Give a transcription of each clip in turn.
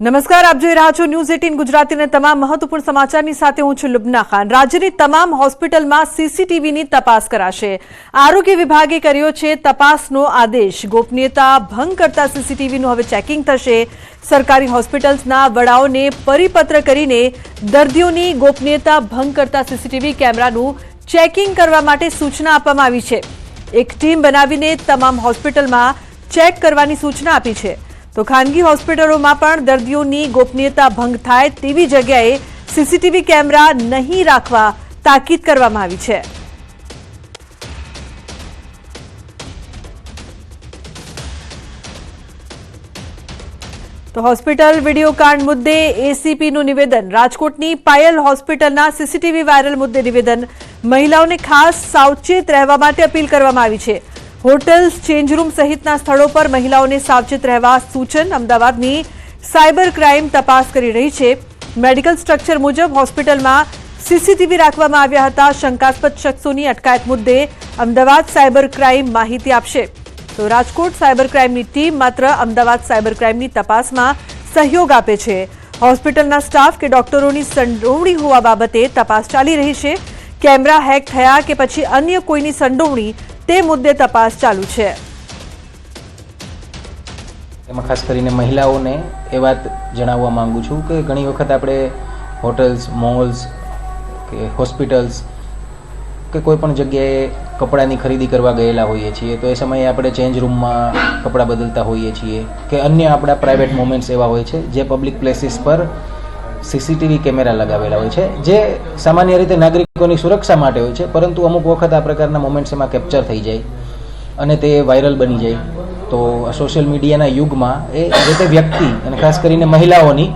નમસ્કાર, આપ જોઈ રહ્યા છો ન્યૂઝ એટીન ગુજરાતીના તમામ મહત્વપૂર્ણ સમાચારની સાથે હું છું લુબના ખાન. રાજ્યની તમામ હોસ્પિટલમાં સીસીટીવીની તપાસ કરાશે. આરોગ્ય વિભાગે કર્યો છે તપાસનો આદેશ. ગોપનીયતા ભંગ કરતા સીસીટીવીનું હવે ચેકિંગ થશે. સરકારી હોસ્પિટલ્સના વડાઓને પરિપત્ર કરીને દર્દીઓની ગોપનીયતા ભંગ કરતા સીસીટીવી કેમેરાનું ચેકિંગ કરવા માટે સૂચના આપવામાં આવી છે. એક ટીમ બનાવીને તમામ હોસ્પિટલમાં ચેક કરવાની સૂચના આપી છે. તો ખાનગી હોસ્પિટલોમાં પણ દર્દીઓની ગોપનીયતા ભંગ થાય તેવી જગ્યાએ સીસીટીવી કેમેરા નહીં રાખવા તાકીદ કરવામાં આવી છે. તો હોસ્પિટલ વીડિયો કાંડ મુદ્દે એસીપીનું નિવેદન. રાજકોટની પાયલ હોસ્પિટલના સીસીટીવી વાયરલ મુદ્દે નિવેદન. મહિલાઓને ખાસ સાવચેત રહેવા માટે અપીલ કરવામાં આવી છે. હોટેલ્સ ચેન્જ રૂમ સહિતના સ્થળો પર મહિલાઓને સાવચેત રહેવા સૂચન અમદાવાદની સાયબર ક્રાઇમ તપાસ કરી રહી છે. મેડિકલ સ્ટ્રક્ચર મુજબ હોસ્પિટલમાં સીસીટીવી રાખવામાં આવ્યા હતા. શંકાસ્પદ શખ્સોની અટકાયત મુદ્દે અમદાવાદ સાયબર ક્રાઇમ માહિતી આપશે. તો રાજકોટ સાયબર ક્રાઇમની ટીમ માત્ર અમદાવાદ સાયબર ક્રાઇમની તપાસમાં સહયોગ આપે છે. હોસ્પિટલના સ્ટાફ કે ડોક્ટરોની સંડોવણી હોવા બાબતે તપાસ ચાલી રહી છે. કેમેરા હેક થયા કે પછી અન્ય કોઈની સંડોવણી તે મુદ્દે તપાસ ચાલુ છે. એમાં ખાસ કરીને મહિલાઓને એ વાત જણાવવા માંગુ છું કે ઘણી વખત આપણે હોટલ્સ, મોલ્સ કે હોસ્પિટલ્સ કે કોઈ પણ જગ્યાએ કપડાની ખરીદી કરવા ગયેલા હોઈએ છીએ, તો એ સમયે આપણે ચેન્જ રૂમમાં કપડાં બદલતા હોઈએ છીએ કે અન્ય આપણા પ્રાઇવેટ મોમેન્ટ્સ એવા હોય છે જે પબ્લિક પ્લેસીસ પર સીસીટીવી કેમેરા લગાવેલા હોય છે, જે સામાન્ય રીતે નાગરિકોની સુરક્ષા માટે હોય છે, પરંતુ અમુક વખત આ પ્રકારના મોમેન્ટ્સ એમાં કેપ્ચર થઈ જાય અને તે વાયરલ બની જાય. તો સોશિયલ મીડિયાના યુગમાં એ જે તે વ્યક્તિ અને ખાસ કરીને મહિલાઓની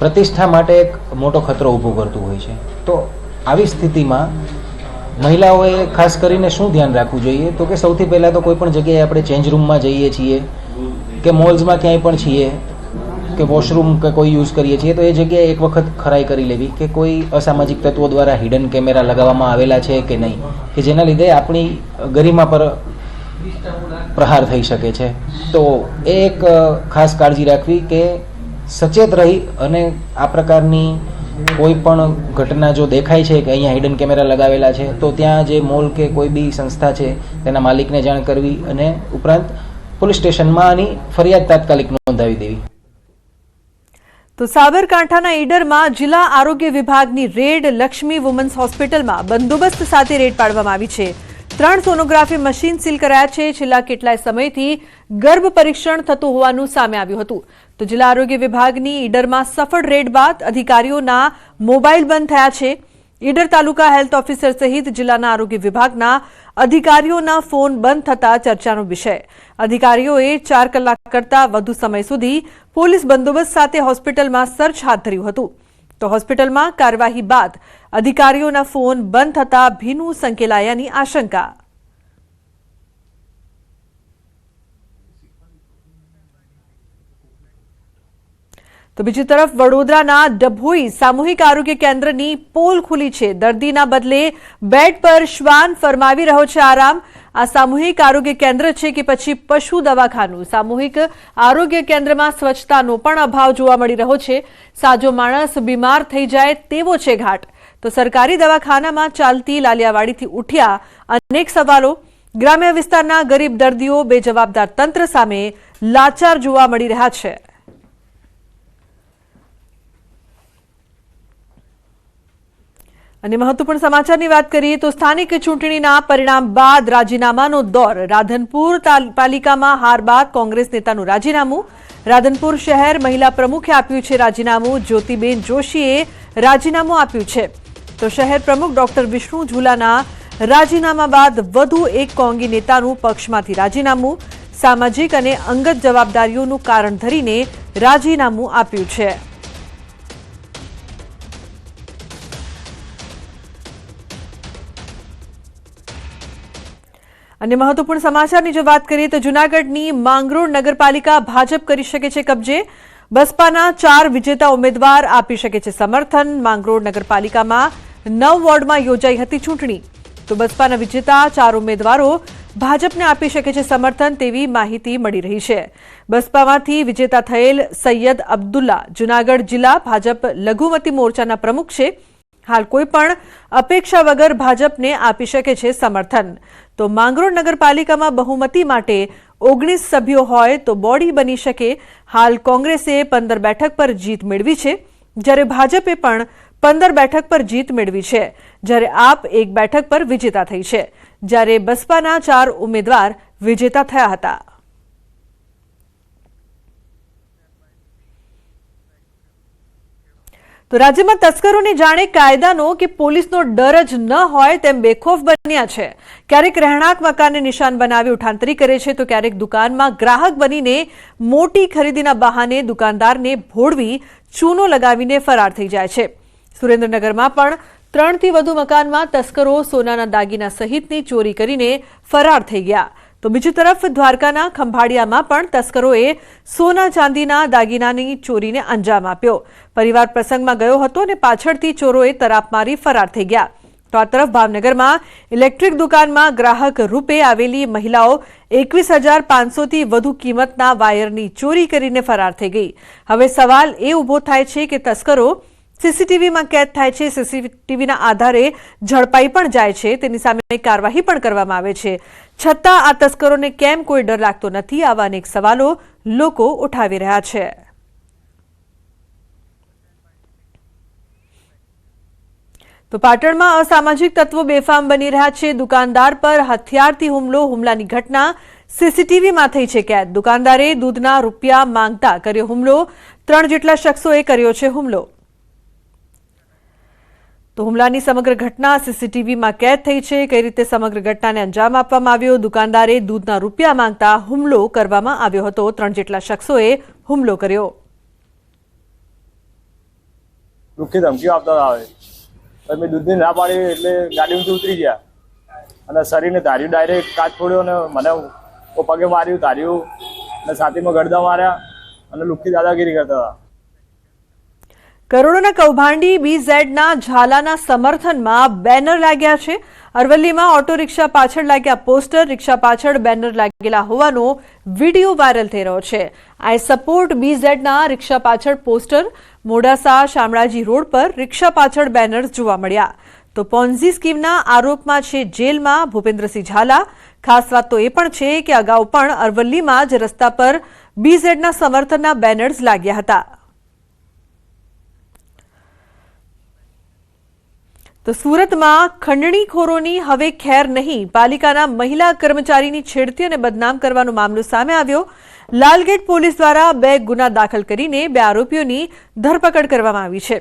પ્રતિષ્ઠા માટે એક મોટો ખતરો ઊભો કરતું હોય છે. તો આવી સ્થિતિમાં મહિલાઓએ ખાસ કરીને શું ધ્યાન રાખવું જોઈએ? તો કે સૌથી પહેલાં તો કોઈ પણ જગ્યાએ આપણે ચેન્જ રૂમમાં જઈએ છીએ, કે મોલ્સમાં ક્યાંય પણ છીએ કે વોશરૂમ કે કોઈ યુઝ કરીએ છીએ, તો એ જગ્યાએ એક વખત ખરાઈ કરી લેવી કે કોઈ અસામાજિક તત્વો દ્વારા હિડન કેમેરા લગાવવામાં આવેલા છે કે નહીં, કે જેના લીધે આપણી ગરિમા પર પ્રહાર થઈ શકે છે. તો એ એક ખાસ કાળજી રાખવી કે સચેત રહી અને આ પ્રકારની કોઈ પણ ઘટના જો દેખાય છે કે અહીંયા હિડન કેમેરા લગાવેલા છે, તો ત્યાં જે મોલ કે કોઈ બી સંસ્થા છે, તેના માલિકને જાણ કરવી અને ઉપરાંત પોલીસ સ્ટેશનમાં આની ફરિયાદ તાત્કાલિક નોંધાવી દેવી. તો સાબરકાંઠાના ઈડરમાં જિલ્લા આરોગ્ય વિભાગની રેડ લક્ષ્મી વુમન્સ હોસ્પિટલમાં બંદોબસ્ત સાથે રેડ પાડવામાં આવી છે. ત્રણ સોનોગ્રાફી મશીન સીલ કરાયા છે. છેલ્લા કેટલાય સમયથી ગર્ભ પરીક્ષણ થતું હોવાનું સામે આવ્યું હતું. તો જિલ્લા આરોગ્ય વિભાગની ઈડરમાં સફળ રેડ બાદ અધિકારીઓના મોબાઈલ બંધ થયા છે. ઈડર તાલુકા હેલ્થ ઓફિસર સહિત જિલ્લાના આરોગ્ય વિભાગના અધિકારીઓના ફોન બંધ થતા ચર્ચાનો વિષય. અધિકારીઓએ ચાર કલાક કરતા વધુ સમય સુધી પોલીસ બંદોબસ્ત સાથે હોસ્પિટલમાં સર્ચ હાથ ધર્યું હતું. તો હોસ્પિટલમાં કાર્યવાહી બાદ અધિકારીઓના ફોન બંધ થતા ભીનું સંકેલાયાની આશંકા. તો બીજી તરફ વડોદરાના ડભોઈ સામૂહિક આરોગ્ય કેન્દ્રની પોલ ખુલી છે. દર્દીના બદલે બેડ પર શ્વાન ફરમાવી રહ્યો છે આરામ. આ સામૂહિક આરોગ્ય કેન્દ્ર છે કે પછી પશુ દવાખાનું. સામૂહિક આરોગ્ય કેન્દ્રમાં સ્વચ્છતાનો પણ અભાવ જોવા મળી રહ્યો છે. સાજો માણસ બીમાર થઈ જાય તેવો છે ઘાટ. તો સરકારી દવાખાનામાં ચાલતી લાલિયાવાડીથી ઉઠ્યા અનેક સવાલો. ગ્રામ્ય વિસ્તારના ગરીબ દર્દીઓ બેજવાબદાર તંત્ર સામે લાચાર જોવા મળી રહ્યા છે. અને મહત્વપૂર્ણ સમાચારની વાત કરીએ તો સ્થાનિક ચૂંટણીના પરિણામ બાદ રાજીનામાનો દોર. રાધનપુર પાલિકામાં હાર બાદ કોંગ્રેસ નેતાનું રાજીનામું. રાધનપુર શહેર મહિલા પ્રમુખે આપ્યું છે રાજીનામું. જ્યોતિબેન જોશીએ રાજીનામું આપ્યું છે. તો શહેર પ્રમુખ ડોક્ટર વિષ્ણુ ઝુલાના રાજીનામા બાદ વધુ એક કોંગી નેતાનું પક્ષમાંથી રાજીનામું. સામાજિક અને અંગત જવાબદારીઓનું કારણ ધરીને રાજીનામું આપ્યું છે. અને મહત્વપૂર્ણ સમાચારની જો વાત કરીએ તો જૂનાગઢની માંગરોળ નગરપાલિકા ભાજપ કરી શકે છે કબજે. બસપાના ચાર વિજેતા ઉમેદવાર આપી શકે છે સમર્થન. માંગરોળ નગરપાલિકામાં નવ વોર્ડમાં યોજાઈ હતી ચૂંટણી. તો બસપાના વિજેતા ચાર ઉમેદવારો ભાજપને આપી શકે છે સમર્થન તેવી માહિતી મળી રહી છે. બસપામાંથી વિજેતા થયેલ સૈયદ અબ્દુલ્લા જુનાગઢ જિલ્લા ભાજપ લઘુમતી મોરચાના પ્રમુખ છે. હાલ કોઈ પણ અપેક્ષા વગર ભાજપને આપી શકે છે સમર્થન. તો માંગરોળ નગરપાલિકામાં બહુમતી માટે ઓગણીસ સભ્યો હોય તો બોડી બની શકે. હાલ કોંગ્રેસે પંદર બેઠક પર જીત મેળવી છે. જ્યારે ભાજપે પણ પંદર બેઠક પર જીત મેળવી છે. જ્યારે આપ એક બેઠક પર વિજેતા થઈ છે. જ્યારે બસપાના ચાર ઉમેદવાર વિજેતા થયા હતા. તો રાજ્યમાં તસ્કરોને જાણે કાયદાનો કે પોલીસનો ડર જ ન હોય તેમ બેખોફ બન્યા છે. ક્યારેક રહેણાંક મકાનને નિશાન બનાવી ઉઠાંતરી કરે છે, તો ક્યારેક દુકાનમાં ગ્રાહક બનીને મોટી ખરીદીના બહાને દુકાનદારને ભોળવી ચૂનો લગાવીને ફરાર થઈ જાય છે. સુરેન્દ્રનગરમાં પણ ત્રણથી વધુ મકાનમાં તસ્કરો સોનાના દાગીના સહિતની ચોરી કરીને ફરાર થઈ ગયા. તો બીજી તરફ દ્વારકાના ખંભાળિયામાં પણ તસ્કરોએ સોના ચાંદીના દાગીનાની ચોરીને અંજામ આપ્યો. પરિવાર પ્રસંગમાં ગયો હતો અને પાછળથી ચોરોએ તરાપ મારી ફરાર થઈ ગયા. તો આ તરફ ભાવનગરમાં ઇલેક્ટ્રિક દુકાનમાં ગ્રાહક રૂપે આવેલી મહિલાઓ એકવીસ હજાર પાંચસોથી વધુ કિંમતના વાયરની ચોરી કરીને ફરાર થઈ ગઈ. હવે સવાલ એ ઊભો થાય છે કે તસ્કરો સીસીટીવીમાં કેદ થાય છે. સીસીટીવીના આધારે ઝડપાઈ પણ જાય છે. તેની સામે કાર્યવાહી પણ કરવામાં આવે છે. છતાં આ તસ્કરોને કેમ કોઈ ડર લાગતો નથી? આવા અનેક સવાલો લોકો ઉઠાવી રહ્યા છે. તો પાટણમાં અસામાજિક તત્વો બેફામ બની રહ્યા છે. દુકાનદાર પર હથિયારથી હુમલો, હુમલાની ઘટના સીસીટીવીમાં થઈ છે કેદ. દુકાનદારે દૂધના રૂપિયા માંગતા કર્યો હુમલો. ત્રણ જેટલા શખ્સોએ કર્યો છે હુમલો. તો હુમલાની સમગ્ર ઘટના સીસીટીવીમાં કેદ થઈ છે. કઈ રીતે સમગ્ર ઘટનાને અંજામ આપવામાં આવ્યો? દુકાનદારે દૂધના રૂપિયા માંગતા હુમલો કરવામાં આવ્યો હતો. ત્રણ જેટલા શખ્સોએ હુમલો કર્યો. દુઃખી ધમકીઓ આપતા આવે. મેં દૂધની ના પાડી એટલે ગાડીમાંથી ઉતરી ગયા. અને શરીરને ધાર્યું ડાયરેક્ટ કાચ ફોડ્યો અને મને પગે માર્યું, ધાર્યું. અને સાથીમાં ગડદા માર્યા અને લુખી દાદાગીરી કરતા હતા. કરોડોના કૌભાંડી બીઝેડના ઝાલાના સમર્થનમાં બેનર લાગ્યા છે. અરવલ્લીમાં ઓટો રિક્ષા પાછળ લાગ્યા પોસ્ટર, રિક્ષા પાછળ બેનર લાગેલા હોવાનો વીડિયો વાયરલ થઈ રહ્યો છે. આઈ સપોર્ટ બીઝેડના રિક્ષા પાછળ પોસ્ટર, મોડાસા શામળાજી રોડ પર રિક્ષા પાછળ બેનર્સ જોવા મળ્યા. તો પોન્ઝી સ્કીમના આરોપમાં છે જેલમાં ભૂપેન્દ્રસિંહ ઝાલા. ખાસ વાત તો એ પણ છે કે અગાઉ પણ અરવલ્લીમાં જ રસ્તા પર બીઝેડના સમર્થનના બેનર્સ લાગ્યા હતા. તો સુરતમાં ખંડણીખોરોની હવે ખેર નહીં. પાલિકાના મહિલા કર્મચારીની છેડતી અને બદનામ કરવાનો મામલો સામે આવ્યો. લાલગેટ પોલીસ દ્વારા બે ગુના દાખલ કરીને બે આરોપીઓની ધરપકડ કરવામાં આવી છે.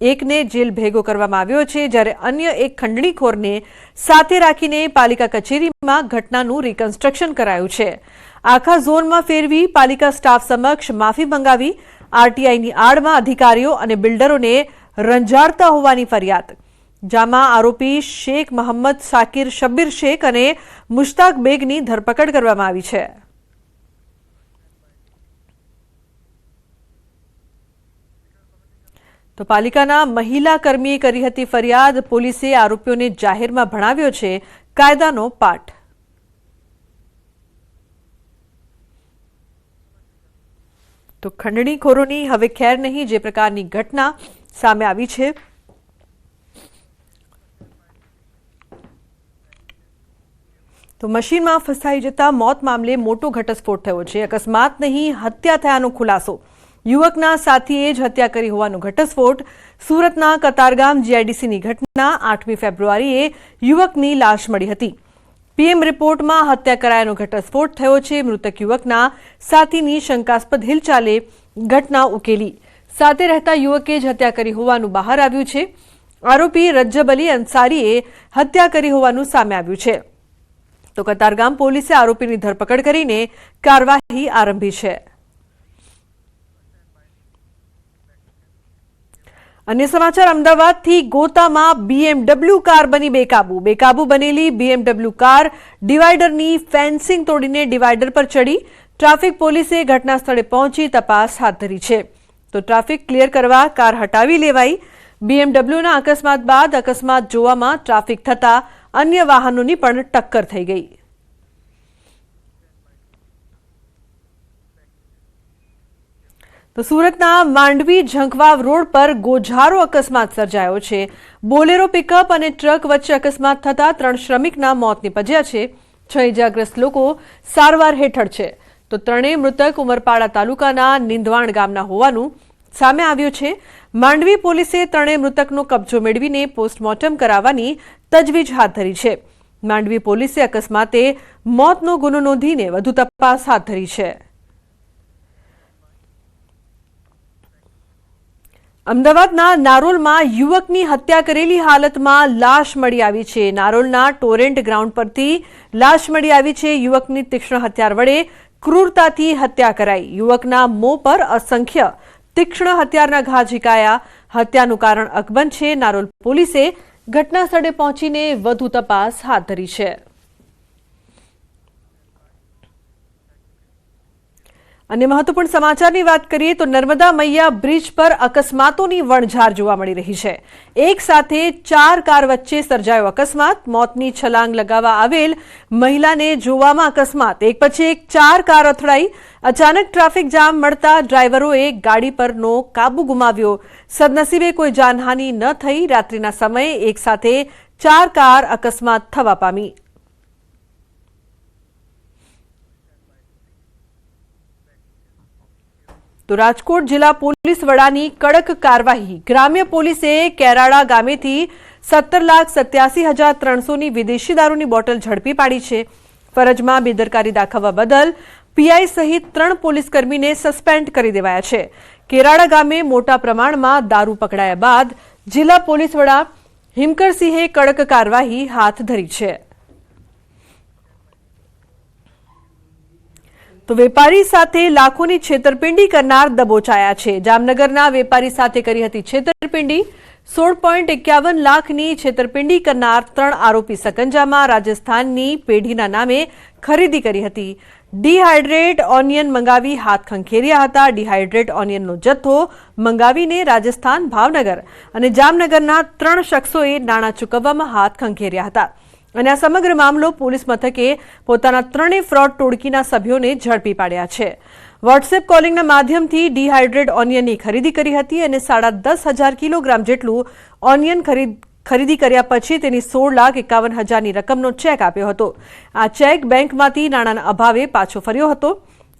એકને જેલ ભેગો કરવામાં આવ્યો છે, જ્યારે અન્ય એક ખંડણીખોરને સાથે રાખીને પાલિકા કચેરીમાં ઘટનાનું રિકન્સ્ટ્રક્શન કરાયું છે. આખા ઝોનમાં ફેરવી પાલિકા સ્ટાફ સમક્ષ માફી મંગાવી આરટીઆઈની આડમાં અધિકારીઓ અને બિલ્ડરોને રંજાડતા હોવાની ફરિયાદ. જામાં આરોપી શેખ મોહમ્મદ સાકિર શબ્બીર શેખ અને મુશ્તાક બેગની ધરપકડ કરવામાં આવી છે. તો પાલિકાના મહિલા કર્મીએ કરી હતી ફરિયાદ, પોલીસે આરોપીઓને જાહેરમાં ભણાવ્યો છે. કાયદાનો પાઠ. તો ખંડણીખોરોની હવે ખેર નહીં, જે પ્રકારની ઘટના સામે આવી છે. તો મશીનમાં ફસાઈ જતા મોત મામલે મોટો ઘટસ્ફોટ થયો છે. અકસ્માત નહીં, હત્યા થયાનો ખુલાસો. યુવકના સાથીએ જ હત્યા કરી હોવાનો ઘટસ્ફોટ. સુરતના કતારગામ જીઆઈડીસીની ઘટના, આઠમી ફેબ્રુઆરીએ યુવકની લાશ મળી હતી. પીએમ રિપોર્ટમાં હત્યા કરાયાનો ઘટસ્ફોટ થયો છે. મૃતક યુવકના સાથીની શંકાસ્પદ હિલચાલે ઘટના ઉકેલી. સાથે રહેતા યુવકે જ હત્યા કરી હોવાનું બહાર આવ્યું છે. આરોપી રજ્જબ અલી અંસારીએ હત્યા કરી હોવાનું સામે આવ્યું છે. તો કતારગામ પોલીસે આરોપીની ધરપકડ કરીને કાર્યવાહી આરંભી છે. અન્ય સમાચાર, અમદાવાદથી ગોતામાં બીએમડબલ્યુ કાર બની બેકાબુ. બેકાબુ બનેલી બીએમડબલ્યુ કાર ડિવાઈડરની ફેન્સિંગ તોડીને ડિવાઈડર પર ચડી. ટ્રાફિક પોલીસે ઘટના સ્થળે પહોંચી તપાસ હાથ ધરી છે. તો ટ્રાફિક ક્લિયર કરવા કાર હટાવી લેવાઈ. બીએમડબલ્યુના અકસ્માત બાદ અકસ્માત જોવામાં ટ્રાફિક થતા અન્ય વાહનોની પણ ટક્કર થઈ ગઈ. તો સુરતના માંડવી ઝંખવાવ રોડ પર ગોઝારો અકસ્માત સર્જાયો છે. બોલેરો પિકઅપ અને ટ્રક વચ્ચે અકસ્માત થતા ત્રણ શ્રમિકના મોત નીપજ્યા છે. છ ઇજાગ્રસ્ત લોકો સારવાર હેઠળ છે. તો ત્રણેય મૃતક ઉમરપાડા તાલુકાના નિંદવાણ ગામના હોવાનું સામે આવ્યું છે. માંડવી પોલીસે ત્રણેય મૃતકનો કબજો મેળવીને પોસ્ટમોર્ટમ કરાવવાની તજવીજ હાથ ધરી છે. માંડવી પોલીસે અકસ્માતે મોતનો ગુનો નોંધીને વધુ તપાસ હાથ ધરી છે. અમદાવાદના નારોલમાં યુવકની હત્યા કરેલી હાલતમાં લાશ મળી આવી છે. નારોલના ટોરેન્ટ ગ્રાઉન્ડ પરથી લાશ મળી આવી છે. યુવકની તીક્ષ્ણ હથિયાર વડે ક્રૂરતાથી હત્યા કરાઈ. યુવકના મોં પર અસંખ્ય તીક્ષ્ણ હથિયારના ઘા ઝીકાયા. હત્યાનું કારણ અકબંધ છે. નારોલ પોલીસે ઘટના સ્થળે પહોંચીને વધુ તપાસ હાથ ધરી છે. અને મહત્વપૂર્ણ સમાચારની વાત કરીએ તો નર્મદા મૈયા બ્રિજ પર અકસ્માતોની વણઝાર જોવા મળી રહી છે. એક સાથે ચાર કાર વચ્ચે સર્જાયો અકસ્માત. મોતની છલાંગ લગાવવા આવેલ મહિલાને જોવામાં અકસ્માત. એક પછી એક ચાર કાર અથડાઈ. અચાનક ટ્રાફિક જામ મળતા ડ્રાઈવરોએ ગાડી પરનો કાબુ ગુમાવ્યો. સદનસીબે કોઈ જાનહાનિ ન થઈ. રાત્રિના સમયે એક સાથે ચાર કાર અકસ્માત થવા પામી. તો રાજકોટ જિલ્લા પોલીસ વડાની કડક કાર્યવાહી. ગ્રામ્ય પોલીસે કેરાળા ગામેથી સત્તર લાખ સત્યાસી હજાર ત્રણસોની વિદેશી દારૂની બોટલ ઝડપી પાડી છે. ફરજમાં બેદરકારી દાખવવા બદલ પીઆઈ સહિત ત્રણ પોલીસકર્મીને સસ્પેન્ડ કરી દેવાયા છે. કેરાળા ગામે મોટા પ્રમાણમાં દારૂ પકડાયા બાદ જિલ્લા પોલીસ વડા હિમકરસિંહે કડક કાર્યવાહી હાથ ધરી છે. તો વેપારી સાથે લાખોની છેતરપિંડી કરનાર દબોચાયા છે. જામનગરના વેપારી સાથે કરી હતી છેતરપિંડી. સોળ પોઈન્ટ એકાવન લાખની છેતરપિંડી કરનાર ત્રણ આરોપી સકંજામાં રાજસ્થાનની પેઢીના નામે ખરીદી કરી હતી. ડિહાઇડ્રેટ ઓનિયન મંગાવી હાથ ખંખેર્યા હતા. ડિહાઇડ્રેટ ઓનિયનનો જથ્થો મંગાવીને રાજસ્થાન ભાવનગર અને જામનગરના ત્રણ શખ્સોએ નાણાં ચૂકવવામાં હાથ ખંખેર્યા હતા. અને આ સમગ્ર મામલો પોલીસ મથકે પોતાના ત્રણેય ફ્રોડ ટોળકીના સભ્યોને ઝડપી પાડ્યા છે. વોટ્સએપ કોલિંગના માધ્યમથી ડિહાઇડ્રેટ ઓનિયનની ખરીદી કરી હતી અને સાડા દસ હજાર કિલોગ્રામ જેટલું ઓનિયન ખરીદ, ખરીદી કર્યા પછી તેની સોળ લાખ એકાવન હજારની રકમનો ચેક આપ્યો હતો. આ ચેક બેંકમાંથી નાણાંના અભાવે પાછો ફર્યો હતો.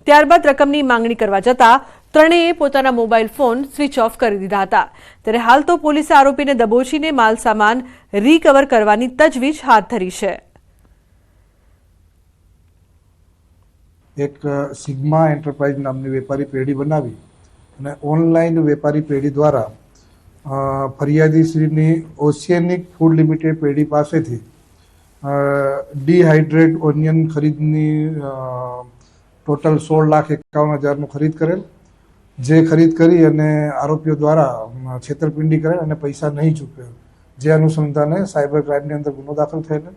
ત્યારબાદ રકમની માંગણી કરવા જતાં ત્રણેય પોતાના મોબાઈલ ફોન સ્વિચ ઓફ કરી દીધા હતા. ત્યારે હાલ તો પોલીસે આરોપીને દબોચીને માલ સામાન રિકવર કરવાની તજવીજ હાથ ધરી છે. એક સિગ્મા એન્ટરપ્રાઇઝ નામની વેપારી પેઢી બનાવી અને ઓનલાઈન વેપારી પેઢી દ્વારા ફરિયાદી ફરિયાદીશ્રીની ઓશિયનિક ફૂડ લિમિટેડ પેઢી પાસેથી ડિહાઇડ્રેટ ઓનિયન ખરીદની ટોટલ સોળ લાખ એકાવન હજારનું ખરીદ કરેલ. જે ખરીદ કરી અને આરોપીઓ દ્વારા છેતરપિંડી કરે અને પૈસા નહીં ચૂકવે જે અનુસંધાને સાયબર ક્રાઇમની અંદર ગુનો દાખલ થયેલ.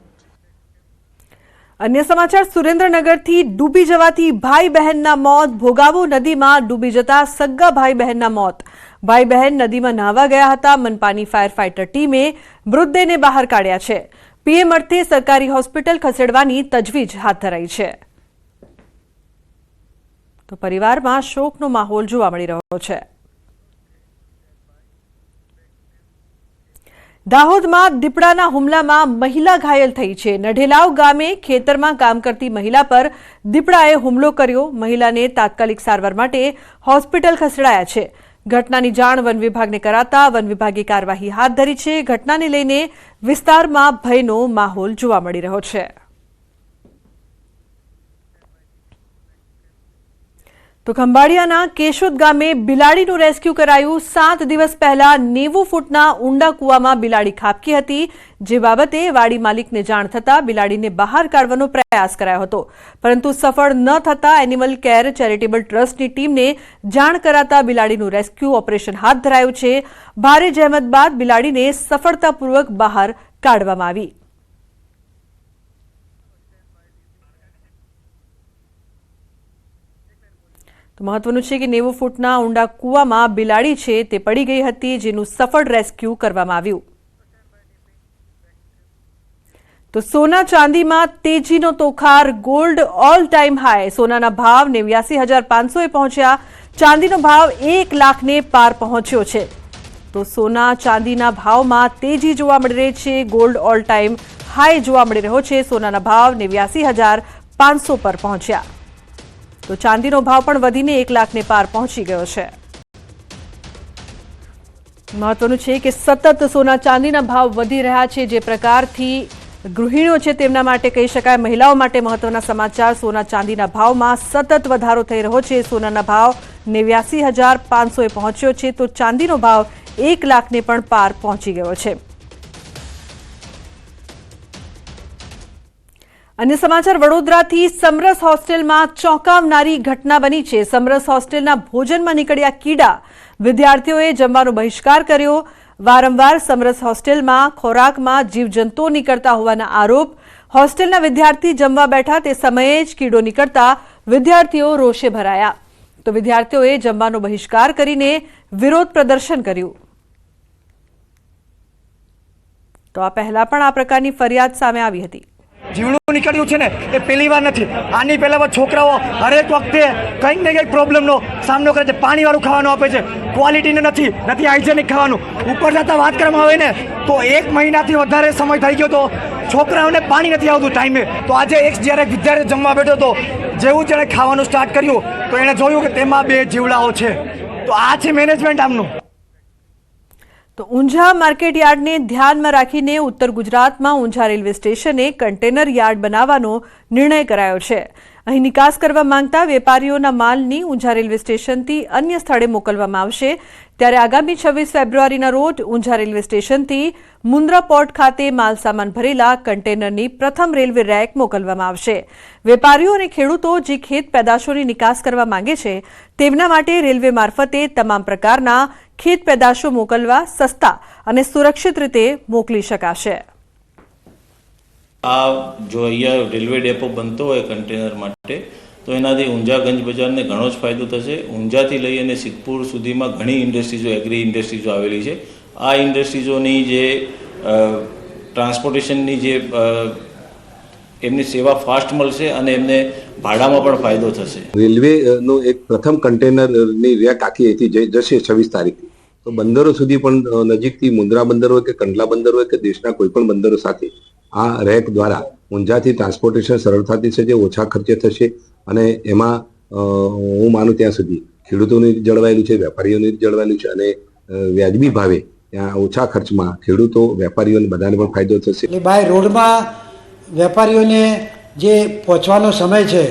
અન્ય સમાચાર, સુરેન્દ્રનગરથી ડૂબી જવાથી ભાઈ બહેનના મોત. ભોગાવો નદીમાં ડૂબી જતા સગ્ગા ભાઈ બહેનના મોત. ભાઈ બહેન નદીમાં નાહવા ગયા હતા. મનપાની ફાયર ફાઇટર ટીમે મૃતદેહને બહાર કાઢ્યા છે. પીએમ અર્થે સરકારી હોસ્પિટલ ખસેડવાની તજવીજ હાથ ધરાઈ છે. તો પરિવારમાં શોકનો માહોલ જોવા મળી રહ્યો છે. દાહોદમાં દીપડાના હુમલામાં મહિલા ઘાયલ થઈ છે. નઢેલાવ ગામે ખેતરમાં કામ કરતી મહિલા પર દીપડાએ હુમલો કર્યો. મહિલાને તાત્કાલિક સારવાર માટે હોસ્પિટલ ખસેડાયા છે. ઘટનાની જાણ વન વિભાગને કરાતા વન વિભાગે કાર્યવાહી હાથ ધરી છે. ઘટનાને લઈને વિસ્તારમાં ભયનો માહોલ જોવા મળી રહ્યો છે. તો ખંભાળિયાના કેશોદ ગામે બિલાડીનું રેસ્ક્યુ કરાયું. સાત દિવસ પહેલા નેવું ફૂટના ઊંડા કૂવામાં બિલાડી ખાબકી હતી. જે બાબતે વાડી માલિકને જાણ થતાં બિલાડીને બહાર કાઢવાનો પ્રયાસ કરાયો હતો. પરંતુ સફળ ન થતા એનિમલ કેર ચેરિટેબલ ટ્રસ્ટની ટીમને જાણ કરાતા બિલાડીનું રેસ્ક્યુ ઓપરેશન હાથ ધરાયું છે. ભારે જહેમત બાદ બિલાડીને સફળતાપૂર્વક બહાર કાઢવામાં આવી. તો મહત્વનું છે કે નેવું ફૂટના ઊંડા કૂવામાં બિલાડી છે તે પડી ગઈ હતી, જેનું સફળ રેસ્ક્યુ કરવામાં આવ્યું. તો સોના ચાંદીમાં તેજીનો તોખાર, ગોલ્ડ ઓલ ટાઈમ હાઈ. સોનાના ભાવ નેવ્યાસી હજાર પાંચસોએ પહોંચ્યા. ચાંદીનો ભાવ એક લાખને પાર પહોંચ્યો છે. તો સોના ચાંદીના ભાવમાં તેજી જોવા મળી રહી છે, ગોલ્ડ ઓલ ટાઈમ હાઈ જોવા મળી રહ્યો છે. સોનાના ભાવ નેવ્યાસી હજાર પાંચસો પર પહોંચ્યા. તો ચાંદીનો ભાવ પણ વધીને એક લાખને પાર પહોંચી ગયો છે. મહત્વનું છે કે સતત સોના ચાંદીના ભાવ વધી રહ્યા છે, જે પ્રકારથી ગૃહિણીઓ છે તેમના માટે કહી શકાય, મહિલાઓ માટે મહત્વના સમાચાર. સોના ચાંદીના ભાવમાં સતત વધારો થઈ રહ્યો છે. સોનાના ભાવ નેવ્યાસી હજાર પાંચસોએ પહોંચ્યો છે, તો ચાંદીનો ભાવ એક લાખને પણ પાર પહોંચી ગયો છે. અન્ય સમાચાર વડોદરાથી સમરસ હોસ્ટેલમાં ચોંકાવનારી ઘટના બની છે. સમરસ હોસ્ટેલના ભોજનમાં નીકળ્યા કીડા વિદ્યાર્થીઓએ જમવાનો બહિષ્કાર કર્યો. વારંવાર સમરસ હોસ્ટેલમાં ખોરાકમાં જીવજંતુઓ નીકળતા હોવાના આરોપ. હોસ્ટેલના વિદ્યાર્થી જમવા બેઠા તે સમયે જ કીડો નીકળતા વિદ્યાર્થીઓ રોષે ભરાયા. તો વિદ્યાર્થીઓએ જમવાનો બહિષ્કાર કરીને વિરોધ પ્રદર્શન કર્યું. તો આ પહેલા પણ આ પ્રકારની ફરિયાદ સામે આવી હતી. જીવડું નીકળ્યું છે ને, એ પહેલી વાર નથી. આની પહેલા પણ છોકરાઓ હરેક વખતે કંઈક ને કંઈક પ્રોબ્લેમનો સામનો કરે છે. પાણીવાળું ખાવાનું આપે છે. ક્વોલિટીને નથી નથી હાઇજેનિક ખાવાનું. ઉપર જતાં વાત કરવામાં આવે ને, તો એક મહિનાથી વધારે સમય થઈ ગયો તો છોકરાઓને પાણી નથી આવતું ટાઈમે તો આજે એક જ્યારે વિદ્યાર્થી જમવા બેઠો તો જેવું જેણે ખાવાનું સ્ટાર્ટ કર્યું, તો એણે જોયું કે તેમાં બે જીવડાઓ છે. તો આ છે મેનેજમેન્ટ આમનું. તો ઊંઝા માર્કેટ યાર્ડને ધ્યાનમાં રાખીને ઉત્તર ગુજરાતમાં ઊંઝા રેલવે સ્ટેશને કન્ટેનર યાર્ડ બનાવવાનો નિર્ણય કરાયો છે. અહીં નિકાસ કરવા માંગતા વેપારીઓના માલની ઊંઝા રેલવે સ્ટેશનથી અન્ય સ્થળે મોકલવામાં આવશે. ત્યારે આગામી છવ્વીસ ફેબ્રુઆરીના રોજ ઊંઝા રેલવે સ્ટેશનથી મુન્દ્રા પોર્ટ ખાતે માલસામાન ભરેલા કન્ટેનરની પ્રથમ રેલવે રેક મોકલવામાં આવશે. વેપારીઓ અને ખેડૂતો જે ખેત પેદાશોની નિકાસ કરવા માંગે છે, તેમના માટે રેલવે મારફતે તમામ પ્રકારના ખેત પેદાશો મોકલવા સસ્તા અને સુરક્ષિત રીતે મોકલી શકાશે. આ જો અહીંયા રેલવે ડેપો બનતો હોય કન્ટેનર માટે તો એનાથી ઊંઝા ગંજ બજારને ઘણો જ ફાયદો થશે. ઊંઝાથી લઈ અને સિદ્ધપુર સુધીમાં ઘણી ઇન્ડસ્ટ્રીઝો એગ્રી ઇન્ડસ્ટ્રીઝો આવેલી છે. આ ઇન્ડસ્ટ્રીઝોની જે ટ્રાન્સપોર્ટેશનની જે એમની સેવા ફાસ્ટ મળશે અને એમને ભાડામાં પણ ફાયદો થશે. રેલવે અ, નો એક પ્રથમ કન્ટેનરની રેક આખી અહીંથી જશે છવ્વીસ તારીખ તો બંદરો સુધી પણ નજીકથી મુન્દ્રા બંદર હોય કે કંડલા બંદર હોય કે દેશના કોઈ પણ બંદરો સાથે આ રેક દ્વારા ઊંઝાથી ટ્રાન્સપોર્ટેશન સરળતાથી થશે ઓછા ખર્ચે થશે અને એમાં હું માનું ત્યાં સુધી ખેડૂતોને જળવાયેલું છે, વેપારીઓને જળવાયેલું છે અને વ્યાજબી ભાવે ત્યાં ઓછા ખર્ચમાં ખેડૂતો, વેપારીઓને બધાને પણ ફાયદો થશે. એટલે બાય રોડમાં વેપારીઓને જે પહોંચવાનો સમય છે,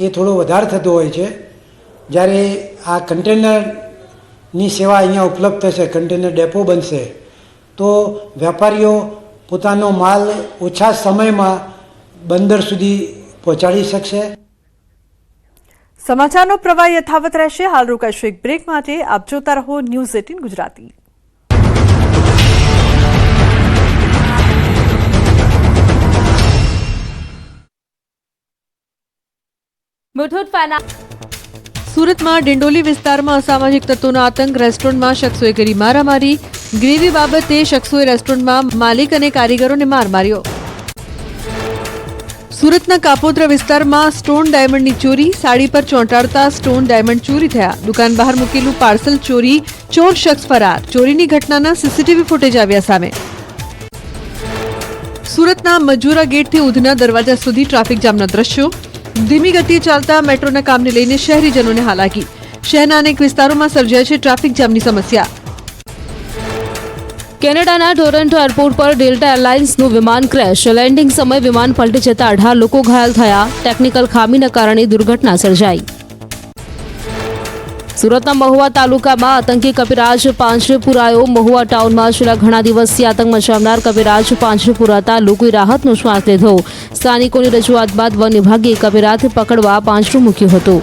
એ થોડો વધારે થતો હોય છે. જ્યારે આ કન્ટેનરની સેવા અહીંયા ઉપલબ્ધ થશે, કન્ટેનર ડેપો બનશે, તો વેપારીઓ પોતાનો માલ ઓછા સમયમાં બંદર સુધી પહોંચાડી શકશે. સમાચારનો પ્રવાહ યથાવત રહેશે. હાલ રોકાશે એક બ્રેક માટે આપ જોતા રહો news eighteen Gujarati. Muthoot finance સુરતમાં ડિંડોલી વિસ્તારમાં અસામાજિક તત્વોનો આતંક. રેસ્ટોરન્ટમાં શખ્સોએ કરી મારામારી. ગ્રેવી બાબતે શખ્સોએ રેસ્ટોરન્ટમાં માલિક અને કારીગરોને માર માર્યો. સુરતના કાપોદ્રા વિસ્તારમાં સ્ટોન ડાયમંડની ચોરી. સાડી પર ચોંટાડતા સ્ટોન ડાયમંડ ચોરી થયા. દુકાન બહાર મૂકેલું પાર્સલ ચોરી. ચોર શખ્સ ફરાર. ચોરીની ઘટનાના સીસીટીવી ફૂટેજ આવ્યા સામે. સુરતના મજૂરા ગેટથી ઉધના દરવાજા સુધી ટ્રાફિક જામના દ્રશ્યો. ધીમી ગતિએ ચાલતા મેટ્રોના કામને લઈને શહેરીજનોને હાલાકી. શહેરના અનેક વિસ્તારોમાં સર્જાય છે ટ્રાફિક જામની સમસ્યા. કેનેડાના ટોરન્ટો એરપોર્ટ પર ડેલ્ટા એરલાઇન્સનું વિમાન ક્રેશ. લેન્ડિંગ સમયે વિમાન પલટી જતા અઢાર લોકો ઘાયલ થયા. ટેકનિકલ ખામીના કારણે દુર્ઘટના સર્જાઈ. સુરતના મહુવા તાલુકામાં આતંકી કપિરાજ પાંજરેપુરાયો મહુવા ટાઉનમાં છેલ્લા ઘણા દિવસથી આતંક મચાવનાર કપિરાજ પાંજરે પુરાતા લોકોએ રાહતનો શ્વાસ લીધો. સ્થાનિકોની રજૂઆત બાદ વન વિભાગે કપિરાજ પકડવા પાંજરું મૂક્યું હતું.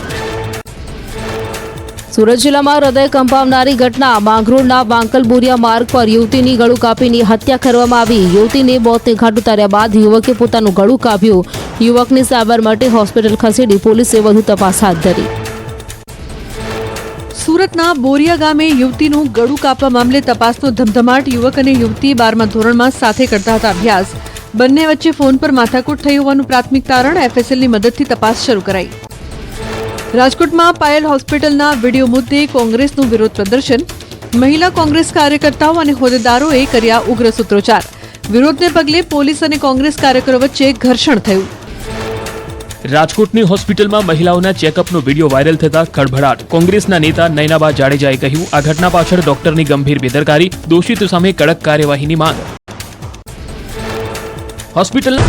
સુરત જિલ્લામાં હૃદય કંપાવનારી ઘટના. માંગરોળના વાંકલબોરિયા માર્ગ પર યુવતીની ગળું કાપીની હત્યા કરવામાં આવી. યુવતીને મોતને ઘાટ ઉતાર્યા બાદ યુવકે પોતાનું ગળું કાપ્યું. યુવકને સારવાર માટે હોસ્પિટલ ખસેડી પોલીસે વધુ તપાસ હાથ ધરી. સુરતના બોરિયા ગામે યુવતીનું ગળું કાપવા મામલે તપાસનો ધમધમાટ યુવક અને યુવતી બારમા ધોરણમાં સાથે કરતા હતા અભ્યાસ. બંને વચ્ચે ફોન પર માથાકૂટ થઈ હોવાનું પ્રાથમિક તારણ એફએસએલની મદદથી તપાસ શરૂ કરાઈ. રાજકોટમાં પાયલ હોસ્પિટલના વીડિયો મુદ્દે કોંગ્રેસનું વિરોધ પ્રદર્શન. મહિલા કોંગ્રેસ કાર્યકર્તાઓ અને હોદ્દેદારોએ કર્યા ઉગ્ર સૂત્રોચ્ચાર. વિરોધને પગલે પોલીસ અને કોંગ્રેસ કાર્યકરો વચ્ચે ઘર્ષણ થયું. રાજકોટની હોસ્પિટલમાં મહિલાઓના ચેકઅપનો વીડિયો વાયરલ થતા ખળભળાટ. કોંગ્રેસના નેતા નયનાબા જાડેજાએ કહ્યું, આ ઘટના પાછળ ડોક્ટરની ગંભીર બેદરકારી, દોષિતો સામે કડક કાર્યવાહીની માંગ. Hospital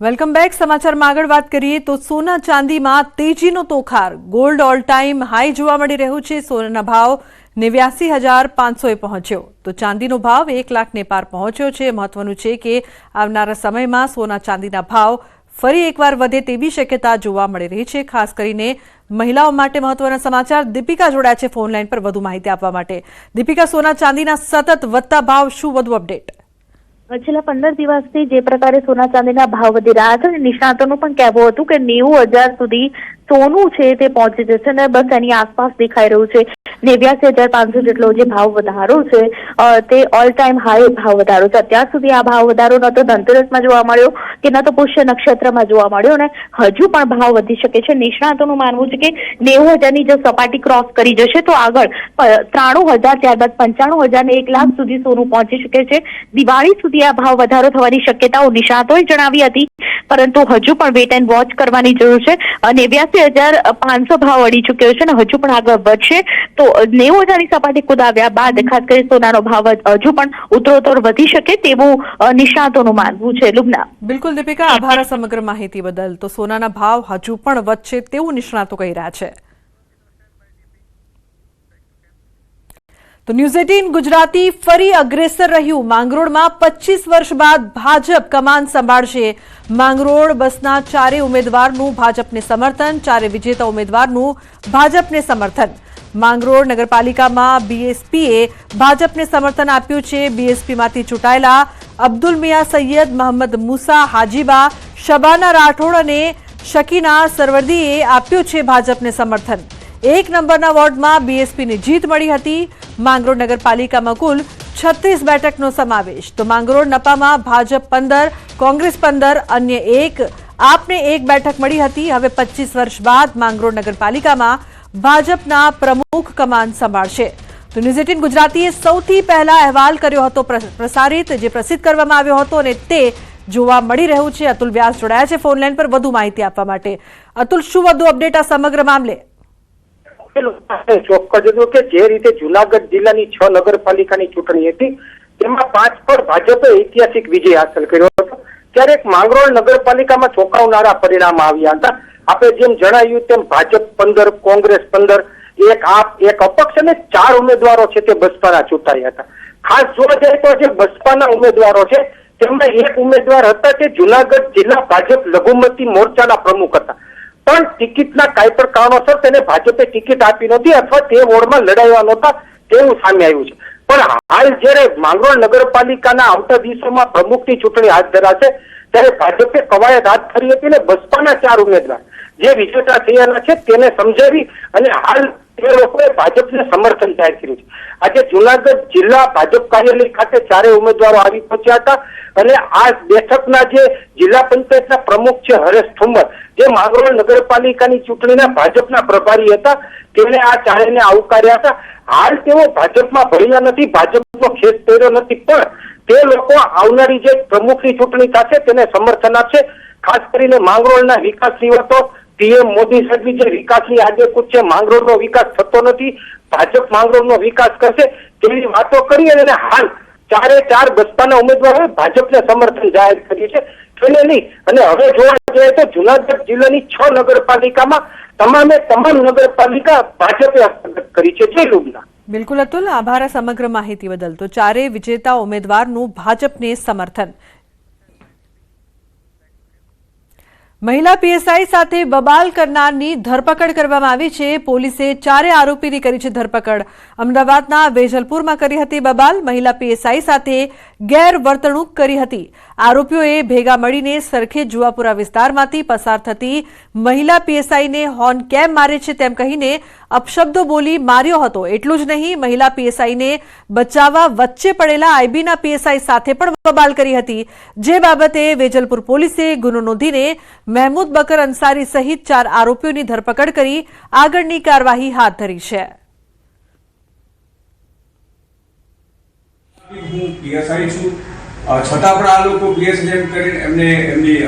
welcome back. સમાચારમાં આગળ વાત કરીએ તો સોના ચાંદીમાં તેજીનો તોખાર. ગોલ્ડ ઓલ ટાઈમ હાઈ જોવા મળી રહ્યું છે. સોનાના ભાવ નેવ્યાસી હજાર પાંચસોએ પહોંચ્યો. તો ચાંદીનો ભાવ એક લાખને પાર પહોંચ્યો છે. મહત્વનું છે કે આવનારા સમયમાં સોના ચાંદીના ભાવ ફરી એકવાર વધે તેવી શક્યતા જોવા મળી રહી છે. ખાસ કરીને મહિલાઓ માટે મહત્વના સમાચાર. દીપિકા જોડાયા છે ફોન લાઇન પર વધુ માહિતી આપવા માટે. દીપિકા, સોના ચાંદીના સતત વધતા ભાવ શું? વધુ અપડેટ. છેલ્લા પંદર દિવસથી જે પ્રકારે સોના ચાંદીના ભાવ વધી રહ્યા અને નિષ્ણાતોનું પણ કહેવું હતું કે નેવું હજાર સુધી સોનું છે તે પહોંચી જશે અને બસ એની આસપાસ દેખાઈ રહ્યું છે. નેવ્યાસી હજાર પાંચસો જેટલો જે ભાવ વધારો છે તે ઓલ ટાઈમ હાઈ ભાવ વધારો છે. અત્યાર સુધી આ ભાવ વધારો ન તો ધનતેરસમાં જોવા મળ્યો કે ન તો પુષ્ય નક્ષત્રમાં જોવા મળ્યો અને હજુ પણ ભાવ વધી શકે છે. નિષ્ણાતોનું માનવું છે કે નેવું હજારની જો સપાટી ક્રોસ કરી જશે તો આગળ ત્રાણું હજાર ત્યારબાદ પંચાણું હજાર ને એક લાખ સુધી સોનું પહોંચી શકે છે. દિવાળી સુધી આ ભાવ વધારો થવાની શક્યતાઓ નિષ્ણાતોએ જણાવી હતી, પરંતુ હજુ પણ વેટ એન્ડ વોચ કરવાની જરૂર છે. નેવ્યાસી હજાર પાંચસો ભાવ અડી ચુક્યો છે અને હજુ પણ આગળ વધશે. તો નેવું હજારની સપાટી કુદાવ્યા બાદ, ખાસ કરી સોનાનો ભાવ હજુ પણ ઉત્તરોત્તર વધી શકે તેવું નિષ્ણાતોનું માનવું છે લુબના. બિલકુલ દીપિકા, આભાર સમગ્ર માહિતી બદલ. તો સોનાના ભાવ હજુ પણ વધશે તેવું નિષ્ણાતો કહી રહ્યા છે. તો ન્યૂઝ એટીન ગુજરાતી ફરી અગ્રેસર રહ્યું. માંગરોળમાં પચીસ વર્ષ બાદ ભાજપ કમાન સંભાળશે. માંગરોળ બસના ચારે ઉમેદવારનું ભાજપને સમર્થન ચારે વિજેતા ઉમેદવારનું ભાજપને સમર્થન. માંગરોળ નગરપાલિકામાં બીએસપીએ ભાજપને સમર્થન આપ્યું છે. બીએસપીમાંથી ચૂંટાયેલા અબ્દુલ મિયા સૈયદ મોહમ્મદ મુસા, હાજીબા, શબાના રાઠોડ અને શકીના સરવર્દીએ આપ્યું છે ભાજપને સમર્થન. એક નંબરના વોર્ડમાં બીએસપીની જીત મળી હતી. માંગરોળ નગરપાલિકામાં કુલ છત્રીસ બેઠકનો સમાવેશ. તો માંગરોળ નપામાં ભાજપ પંદર, કોંગ્રેસ પંદર, અન્ય એક. આપને એક બેઠક મળી હતી. હવે પચીસ વર્ષ બાદ માંગરોળ નગરપાલિકામાં ભાજપના પ્રમુખ કમાન સંભાળશે. તો ન્યૂઝ એટીન ગુજરાતીએ સૌથી પહેલા અહેવાલ કર્યો હતો પ્રસારિત, જે પ્રસિદ્ધ કરવામાં આવ્યો હતો અને તે જોવા મળી રહ્યું છે. અતુલ વ્યાસ જોડાયા છે ફોનલાઈન પર વધુ માહિતી આપવા માટે. અતુલ, શું વધુ અપડેટ આ સમગ્ર મામલે? ચોક્કસ હતું કે જે રીતે જુનાગઢ જિલ્લાની છ નગરપાલિકાની ચૂંટણી હતી, તેમાં પાંચ પર ભાજપે ઐતિહાસિક વિજય હાંસલ કર્યો હતો. ત્યારે એક માંગરોળ નગરપાલિકામાં ચોંકાવનારા પરિણામ આવ્યા હતા. આપણે જેમ જણાવ્યું તેમ ભાજપ પંદર, કોંગ્રેસ પંદર, એક આપ, એક અપક્ષ અને ચાર ઉમેદવારો છે તે બસપાના ચૂંટાયા હતા. ખાસ જોવા જાય તો જે બસપાના ઉમેદવારો છે તેમાં એક ઉમેદવાર હતા તે જુનાગઢ જિલ્લા ભાજપ લઘુમતી મોરચાના પ્રમુખ હતા. પણ ટિકિટના કાંઈ પણ કારણોસર તેને ભાજપે ટિકિટ આપી નહોતી અથવા તે વોર્ડમાં લડાયા નહોતા તેવું સામે આવ્યું છે. પણ હાલ જ્યારે માંગરોળ નગરપાલિકાના આવતા દિવસોમાં પ્રમુખની ચૂંટણી હાથ ધરાશે, ત્યારે ભાજપે કવાયત હાથ ધરી હતી અને બસપાના ચાર ઉમેદવાર, જે વિજેતા થયાના છે તેને સમજાવી અને હાલ તે લોકોએ ભાજપને સમર્થન જાહેર કર્યું છે. આજે જુનાગઢ જિલ્લા ભાજપ કાર્યાલય ખાતે ચારે ઉમેદવારો આવી પહોંચ્યા હતા અને આ બેઠકના જે જિલ્લા પંચાયતના પ્રમુખ છે હરેશ ઠુમ્મર, જે માંગરોળ નગરપાલિકાની ચૂંટણીના ભાજપના પ્રભારી હતા તેમણે આ ચારેને આવકાર્યા હતા. હાલ તેઓ ભાજપમાં ભળ્યા નથી, ભાજપનો ખેસ પહેર્યો નથી, પણ તે લોકો આવનારી જે પ્રમુખની ચૂંટણી થશે તેને સમર્થન આપશે. ખાસ કરીને માંગરોળના વિકાસ વાતો પીએમ મોદી સાહેબની જે વિકાસની આડેકૂચ છે માંગરોળનો વિકાસ થતો નથી, ભાજપ માંગરોળનો વિકાસ કરશે તેવી વાતો કરી અને હાલ ચારે ચાર બસપાના ઉમેદવારોએ ભાજપને સમર્થન જાહેર કર્યું છે. તેને નહીં, અને હવે જોવા જઈએ તો જુનાગઢ જિલ્લાની છ નગરપાલિકામાં તમામે તમામ નગરપાલિકા ભાજપે હસ્તગત કરી છે. જય રૂબના બિલકુલ અતુલ, આભાર સમગ્ર માહિતી બદલ. તો ચારે વિજેતા ઉમેદવારનું ભાજપને સમર્થન. મહિલા પીએસઆઈ સાથે બબાલ કરનારની ધરપકડ કરવામાં આવી છે. પોલીસે ચારે આરોપીની કરી છે ધરપકડ. અમદાવાદના વેજલપુરમાં કરી હતી બબાલ. મહિલા પીએસઆઈ સાથે ગેરવર્તણૂક કરી હતી. આરોપીઓએ ભેગા મળીને સરખેજ જુવાપુરા વિસ્તારમાંથી પસાર થતી મહિલા પીએસઆઈને હોર્ન કેમ મારે છે તેમ કહીને અપશબ્દો બોલી માર્યો હતો. એટલું જ નહીં, મહિલા પીએસઆઈને બચાવવા વચ્ચે પડેલા આઈબીના પીએસઆઈ સાથે પણ બબાલ કરી હતી. જે બાબતે વેજલપુર પોલીસે ગુનો નોંધીને મહેમૂદ બકર અંસારી સહિત ચાર આરોપીઓની ધરપકડ કરી આગળની કાર્યવાહી હાથ ધરી છે. હું પીએસઆઈ છું. છતાં પણ આ લોકો પીએસ જેમ કરીને એમને એમની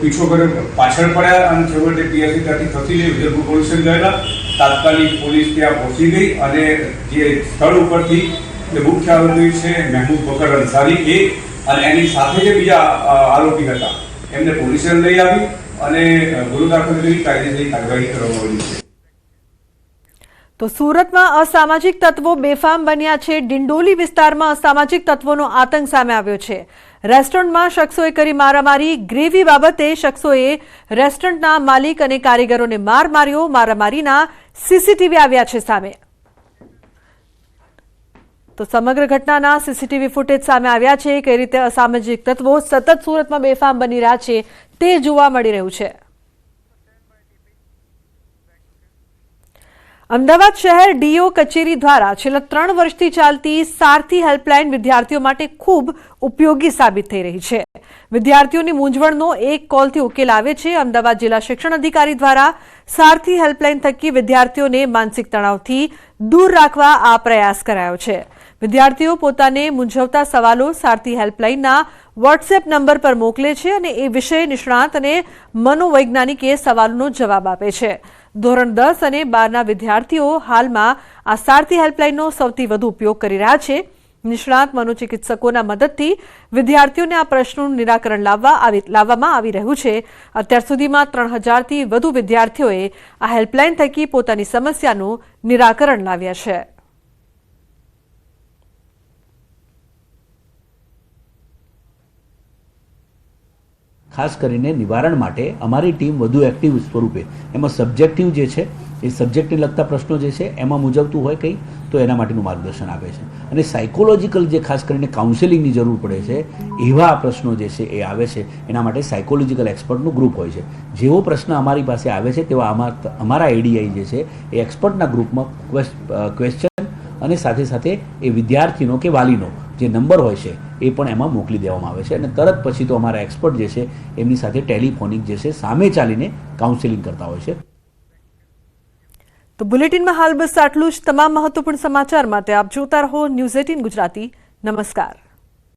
પીછો કર્યો પાછળ પડ્યા અને છેવટે પીએસસી ત્યાંથી ખસી લઈ વિજયપુર પોલીસ સ્ટેશન ગયેલા. તાત્કાલિક પોલીસ ત્યાં પહોંચી ગઈ અને જે સ્થળ ઉપરથી જે મુખ્ય આરોપી છે મહેબૂબ બકર અંસારી એ અને એની સાથે જે બીજા આરોપી હતા, એમને પોલીસે લઈ આવી અને ગુરુ દાખલ કરી કાયદેસરની કાર્યવાહી કરવામાં આવી છે. તો સુરતમાં અસામાજિક તત્વો બેફામ બન્યા છે. ડિંડોલી વિસ્તારમાં અસામાજિક તત્વોનો આતંક સામે આવ્યો છે. રેસ્ટોરન્ટમાં શખ્સોએ કરી મારામારી. ગ્રેવી બાબતે શખ્સોએ રેસ્ટોરન્ટના માલિક અને કારીગરોને માર માર્યો. મારામારીના સીસીટીવી આવ્યા છે સામે. તો સમગ્ર ઘટનાના સીસીટીવી ફૂટેજ સામે આવ્યા છે. કઈ રીતે અસામાજિક તત્વો સતત સુરતમાં બેફામ બની રહ્યા છે તે જોવા મળી રહ્યું છે. અમદાવાદ શહેર ડીઓ કચેરી દ્વારા છેલ્લા ત્રણ વર્ષથી ચાલતી સારથી હેલ્પલાઇન વિદ્યાર્થીઓ માટે ખૂબ ઉપયોગી સાબિત થઈ રહી છે. વિદ્યાર્થીઓની મૂંઝવણનો એક કોલથી ઉકેલ આવે છે. અમદાવાદ જિલ્લા શિક્ષણ અધિકારી દ્વારા સારથી હેલ્પલાઇન થકી વિદ્યાર્થીઓને માનસિક તણાવથી દૂર રાખવા આ પ્રયાસ કરાયો છે. વિદ્યાર્થીઓ પોતાને મૂંઝવતા સવાલો સારથી હેલ્પલાઇનના વોટ્સએપ નંબર પર મોકલે છે અને એ વિષય નિષ્ણાંત અને મનોવૈજ્ઞાનિકે સવાલોનો જવાબ આપે છે. ધોરણ દસ અને બારના વિદ્યાર્થીઓ હાલમાં આ સારથી હેલ્પલાઇનનો સૌથી વધુ ઉપયોગ કરી રહ્યા છે. નિષ્ણાત મનોચિકિત્સકોના મદદથી વિદ્યાર્થીઓને આ પ્રશ્નોનું નિરાકરણ લાવવા લાવવામાં આવી રહ્યું છે. અત્યાર સુધીમાં ત્રણ હજારથી વધુ વિદ્યાર્થીઓએ આ હેલ્પલાઇન થકી પોતાની સમસ્યાનું નિરાકરણ લાવ્યા છે. ખાસ કરીને નિવારણ માટે અમારી ટીમ વધુ એક્ટિવ સ્વરૂપે. એમાં સબ્જેક્ટિવ જે છે, એ સબ્જેક્ટને લગતા પ્રશ્નો જે છે, એમાં મુજબતું હોય કંઈ, તો એના માટેનું માર્ગદર્શન આપે છે. અને સાયકોલોજીકલ જે ખાસ કરીને કાઉન્સેલિંગની જરૂર પડે છે, એવા પ્રશ્નો જે છે એ આવે છે, એના માટે સાયકોલોજીકલ એક્સપર્ટનું ગ્રુપ હોય છે. જેવો પ્રશ્ન અમારી પાસે આવે છે, તેવા અમારા અમારા એડીઆઈ જે છે, એ એક્સપર્ટના ગ્રુપમાં ક્વેશ્ચન અને સાથે સાથે એ વિદ્યાર્થીનો કે વાલીનો જે નંબર હોય છે એ પણ એમાં મોકલી દેવામાં આવે છે અને તરત પછી તો અમારા એક્સપર્ટ જે છે, એમની સાથે ટેલિફોનિક જે છે, સામે ચાલીને કાઉન્સેલિંગ કરતા હોય છે. તો બુલેટિનમાં હાલ બસ આટલું જ. તમામ મહત્વપૂર્ણ સમાચાર માટે આપ જોતા રહો ન્યૂઝ એટીન ગુજરાતી. નમસ્કાર.